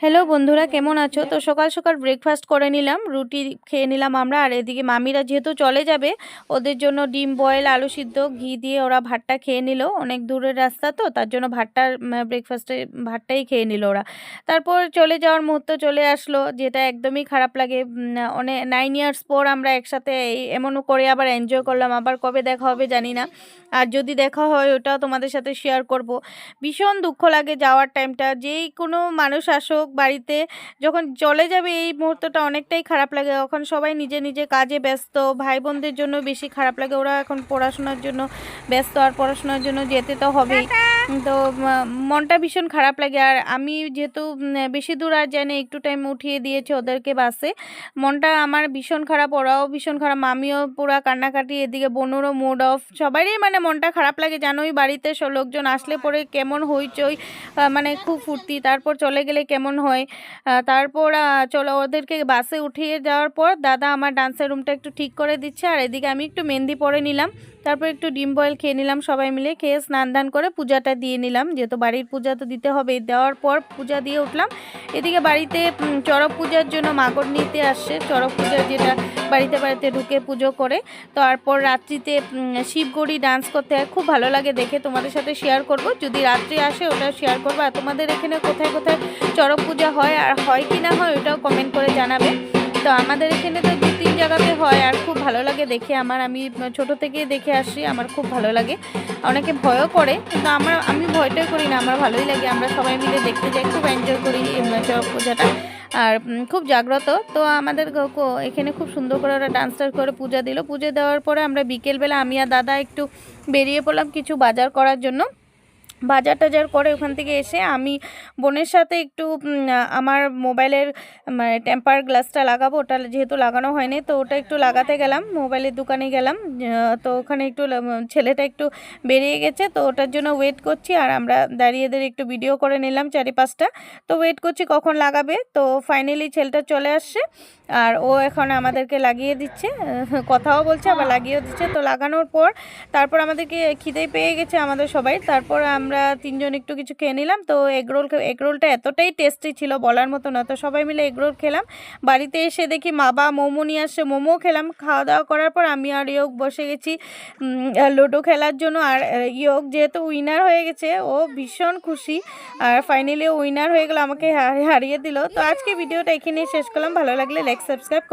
Hello বন্ধুরা, কেমন আছো? তো সকাল সকাল ব্রেকফাস্ট করে নিলাম, রুটি খেয়ে নিলাম আমরা, আর এদিকে মামিরা যেহেতু চলে যাবে, ওদের জন্য ডিম বয়েল আলু সিদ্ধ, ঘি দিয়ে ওরা ভাতটা খেয়ে নিল। অনেক দূরের রাস্তা তো, তার জন্য ভাতটা ব্রেকফাস্টে ভাতটাই খেয়ে নিল ওরা। তারপর চলে যাওয়ার মুহূর্ত চলে আসলো, যেটা একদমই খারাপ লাগে। অনেক নাইন ইয়ার্স পর আমরা একসাথে এমনও করে আবার এনজয় করলাম। আবার কবে দেখা হবে জানি না। আর যদি দেখা হয়, ওটাও তোমাদের সাথে শেয়ার করব। ভীষণ দুঃখ লাগে যাওয়ার টাইমটা যেই কোনো মানুষ আসুক বাড়িতে যখন চলে যাবে এই মুহূর্তটা অনেকটাই খারাপ লাগে। এখন সবাই নিজে নিজে কাজে ব্যস্ত ভাই বোনদের জন্য বেশি খারাপ লাগে। ওরা এখন পড়াশোনার জন্য ব্যস্ত আর পড়াশোনার জন্য যেতে তো হবেই। তো মনটা ভীষণ খারাপ লাগে। আর আমি যেহেতু বেশি দূর আর জানি একটু টাইম উঠিয়ে দিয়েছে ওদেরকে বাসে মনটা আমার ভীষণ খারাপ ওরাও ভীষণ খারাপ মামিও পুরা কান্নাকাটি এদিকে বনুরও মুড অফ সবারই মানে মনটা খারাপ লাগে জানোই বাড়িতে লোকজন আসলে পরে কেমন হইচই মানে খুব ফুর্তি। তারপর চলে গেলে কেমন হয়। তারপর চলো ওদেরকে বাসে উঠিয়ে যাওয়ার পর দাদা আমার ডান্সের রুমটা একটু ঠিক করে দিচ্ছে আর এদিকে আমি একটু মেহেন্দি পরে নিলাম। তারপর একটু ডিম বয়েল খেয়ে নিলাম সবাই মিলে। খেয়ে স্নান দান করে পূজাটা দিয়ে নিলাম। যেহেতু বাড়ির পূজা তো দিতে হবে, দেওয়ার পর পূজা দিয়ে উঠলাম। এদিকে বাড়িতে চড়ক পূজার জন্য মাগর নিতে আসছে। চড়ক পূজা যেটা বাড়িতে বাড়িতে ঢুকে পুজো করে। তারপর রাত্রিতে শিবগড়ি ডান্স করতে হয়। খুব ভালো লাগে দেখে। তোমাদের সাথে শেয়ার করব। যদি রাত্রি আসে ওটা শেয়ার করব। আর তোমাদের এখানে কোথায় কোথায় চড়ক পূজা হয় আর হয় কি না হয় ওটাও কমেন্ট করে জানাবে। তো আমাদের এখানে তো দু তিন জায়গাতে হয় আর খুব ভালো লাগে দেখে। আমার আমি ছোট থেকে দেখে আসি, আমার খুব ভালো লাগে। অনেকে ভয়ও করে, কিন্তু আমার, আমি ভয়টাই করি না, আমার ভালোই লাগে। আমরা সবাই মিলে দেখতে যাই, খুব এনজয় করি পূজাটা। আর খুব জাগ্রত। তো আমাদের এখানে খুব সুন্দর করে ওরা ডান্স করে পূজা দিল। পুজো দেওয়ার পরে আমরা বিকেলবেলা আমি আর দাদা একটু বেরিয়ে পড়লাম কিছু বাজার করার জন্য। বাজার টাজার করে ওখান থেকে এসে আমি বোনের সাথে একটু আমার মোবাইলের মানে টেম্পার গ্লাসটা লাগাবো, ওটা যেহেতু লাগানো হয়নি, তো ওটা একটু লাগাতে গেলাম, মোবাইলের দোকানে গেলাম তো ওখানে একটু ছেলেটা একটু বেরিয়ে গেছে, তো ওটার জন্য ওয়েট করছি, আর আমরা দাঁড়িয়ে দাঁড়িয়ে একটু ভিডিও করে নিলাম চারি পাঁচটা তো ওয়েট করছি কখন লাগাবে, তো ফাইনালি ছেলেটা চলে আসছে, আর ও এখন আমাদেরকে লাগিয়ে দিচ্ছে কথাও বলছে, আবার লাগিয়েও দিচ্ছে, তো লাগানোর পর, তারপর আমাদেরকে খিদে পেয়ে গেছে আমাদের সবাই, তারপর আমরা তিনজন একটু কিছু খেয়ে নিলাম। তো এগরোল এগরোলটা এতটাই টেস্টি ছিল বলার মতো না। তো সবাই মিলে এগরোল খেলাম। বাড়িতে এসে দেখি মা বা মোমো নিয়ে আসছে মোমো খেলাম। খাওয়া দাওয়া করার পর আমি আর ইয়োগ বসে গেছি লুডো খেলার জন্য। আর ইয়োগ যেহেতু উইনার হয়ে গেছে, ও ভীষণ খুশি। আর ফাইনালি উইনার হয়ে গেল, আমাকে হারিয়ে দিল। তো আজকে ভিডিওটা এখানেই শেষ করলাম। ভালো লাগলে লাইক সাবস্ক্রাইব